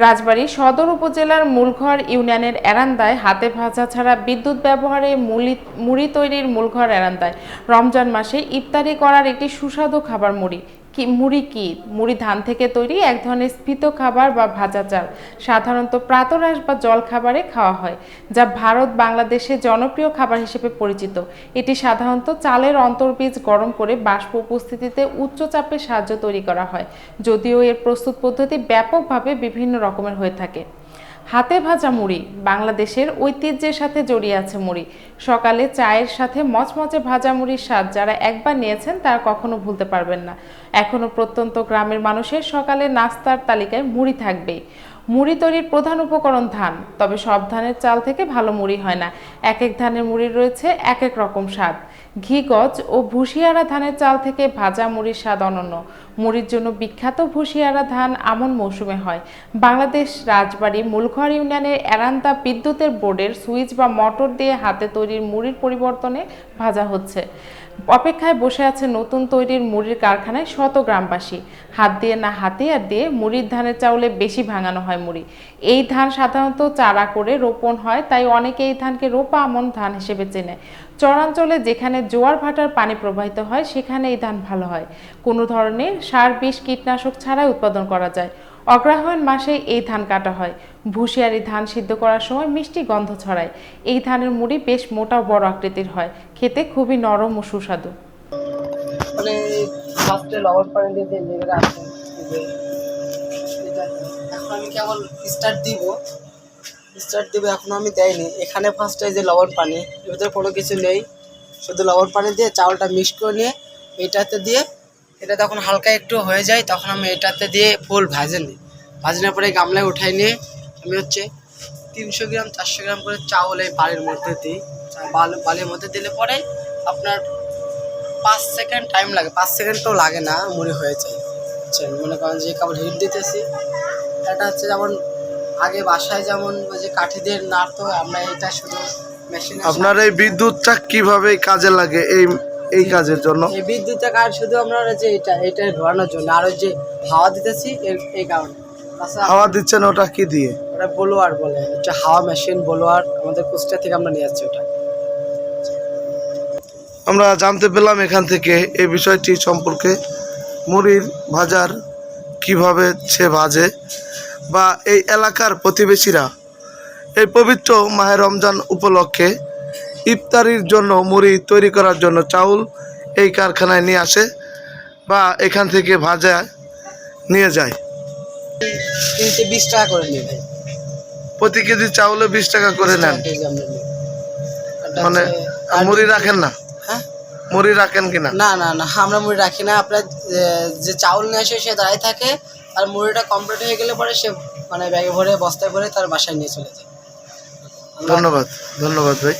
রাজবাড়ী সদর উপজেলার মূলঘর ইউনিয়নের এরান্দায় হাতে ভাজা ছাড়া বিদ্যুৎ ব্যবহারে মুড়ি মুড়ি তৈরির মূলঘর এরান্দায়। রমজান মাসে ইফতারি করার একটি সুস্বাদু খাবার মুড়ি। কি, মুড়ি কি? মুড়ি ধান থেকে তৈরি এক ধরনের স্ফীত খাবার বা ভাজা চাল। সাধারণত প্রাতরাস বা জল খাবারে খাওয়া হয়, যা ভারত বাংলাদেশে জনপ্রিয় খাবার হিসেবে পরিচিত। এটি সাধারণত চালের অন্তর্বীজ গরম করে বাষ্প উপস্থিতিতে উচ্চ চাপের সাহায্য তৈরি করা হয়, যদিও এর প্রস্তুত পদ্ধতি ব্যাপকভাবে বিভিন্ন রকমের হয়ে থাকে। হাতে ভাজা মুড়ি, বাংলাদেশের ঐতিহ্যের সাথে জড়িয়ে আছে মুড়ি। সকালে চায়ের সাথে মচমচে ভাজা মুড়ির স্বাদ যারা একবার নিয়েছেন তারা কখনো ভুলতে পারবেন না। এখনও প্রত্যন্ত গ্রামের মানুষের সকালে নাস্তার তালিকায় মুড়ি থাকবেই। মুড়ি তৈরির প্রধান উপকরণ ধান। তবে সব ধানের চাল থেকে ভালো মুড়ি হয় না। এক এক ধানের মুড়ির রয়েছে এক এক রকম স্বাদ। ঘি, গজ ও ভুসিয়ারা ধানের চাল থেকে ভাজা মুড়ির স্বাদ অনন্য। মুড়ির জন্য বিখ্যাত ভুসিয়ারা ধান আমন মৌসুমে হয়। বাংলাদেশ রাজবাড়ী মূলঘর ইউনিয়নের এরান্তা বিদ্যুতের বোর্ডের সুইচ বা মোটর দিয়ে হাতে তৈরির মুড়ির পরিবর্তনে ভাজা হচ্ছে। অপেক্ষায় বসে আছে নতুন তৈরির মুড়ির কারখানায় শত গ্রামবাসী। হাত দিয়ে না হাতে আর দিয়ে মুড়ির ধানের চাউলে বেশি ভাঙানো হয় মুড়ি। এই ধান সাধারণত চারা করে রোপণ হয়, তাই অনেকে এই ধানকে রোপা আমন ধান হিসেবে চেনে। চরাঞ্চলে যেখানে জোয়ার ভাটার পানি প্রবাহিত হয়, সেখানে এই ধান ভালো হয়। কোনো ধরনের সার, বিষ, কীটনাশক ছাড়াই উৎপাদন করা যায়। অগ্রহায়ণ মাসে এই ধান কাটা হয়। ভুসিয়ারি ধান সিদ্ধ করার সময় মিষ্টি গন্ধ ছড়ায়। এই ধানের মুড়ি বেশ মোটা বড় আকৃতির হয়। খেতে খুবই নরম ও সুস্বাদু। মানে ফার্স্টে লবণ পানি দিয়ে যে এটা এখন আমি কেবল স্টার্ট দিব। স্টার্ট দিব, এখনও আমি দেয়নি এখানে ফার্স্টে যে লবণ পানি, এর ভিতরে কোনো কিছু নেই। শুধু লবণ পানি দিয়ে চাউলটা মিক্স করে নিয়ে এটাতে দিয়ে এটা তখন হালকা একটু হয়ে যায়, তখন আমি এটাতে দিয়ে ফুল ভাজে নিই। ভাজানোর পরে গামলায় উঠাই নিয়ে আমি হচ্ছে তিনশো গ্রাম, চারশো গ্রাম করে চাউল এই বালির মধ্যে দিই। বাল- বালির মধ্যে দিলে পরে আপনার পাঁচ সেকেন্ড টাইম লাগে। পাঁচ সেকেন্ড তো লাগে না, মুড়ি হয়ে যায়। মনে করেন যে কেবল হিট দিতেছি। এটা হচ্ছে যেমন আগে বাসায় যেমন ওই যে কাঠি দিয়ে নাড়তো, আমরা এটা শুধু মেশিন আপনার এই বিদ্যুৎটা কীভাবে কাজে লাগে? এই এই কাজের জন্য। এই বিদ্যুতের কাজ শুধু আমরা যে এটা এটা ধোয়ানোর জন্য। আর ওই যে হাওয়া দিতেছি এর- এই কারণে। হাওয়া দিচ্ছেন ওটা কি দিয়ে? ওটা বলোয়ার বলে। হচ্ছে হাওয়া মেশিন বলোয়ার আমাদের কুষ্টিয়া থেকে আমরা নিয়ে যাচ্ছি ওটা। আমরা জানতে পেলাম এখান থেকে এই বিষয়টি সম্পর্কে মুড়ির ভাজার কীভাবে সে ভাজে বা এই এলাকার প্রতিবেশীরা এই পবিত্র মাহে রমজান উপলক্ষে ইফতারির জন্য মুড়ি তৈরি করার জন্য চাউল এই কারখানায় নিয়ে আসে বা এখান থেকে ভাজা নিয়ে যায়। বিশ টাকা করে নিই ভাই প্রতি কেজি চাউলে বিশ টাকা করে নেন। মানে মুড়ি রাখেন না? হ্যাঁ? মুড়ি রাখেন কিনা না? না না আমরা মুড়ি রাখি না। আপনার যে- যে চাউল নিয়ে আসে সে দাঁড়িয়ে থাকে। আর মুড়িটা কমপ্লিট হয়ে গেলে পরে সে মানে ব্যাগে ভরে বস্তায় ভরে তার বাসায় নিয়ে চলে যায়। ধন্যবাদ ধন্যবাদ ভাই।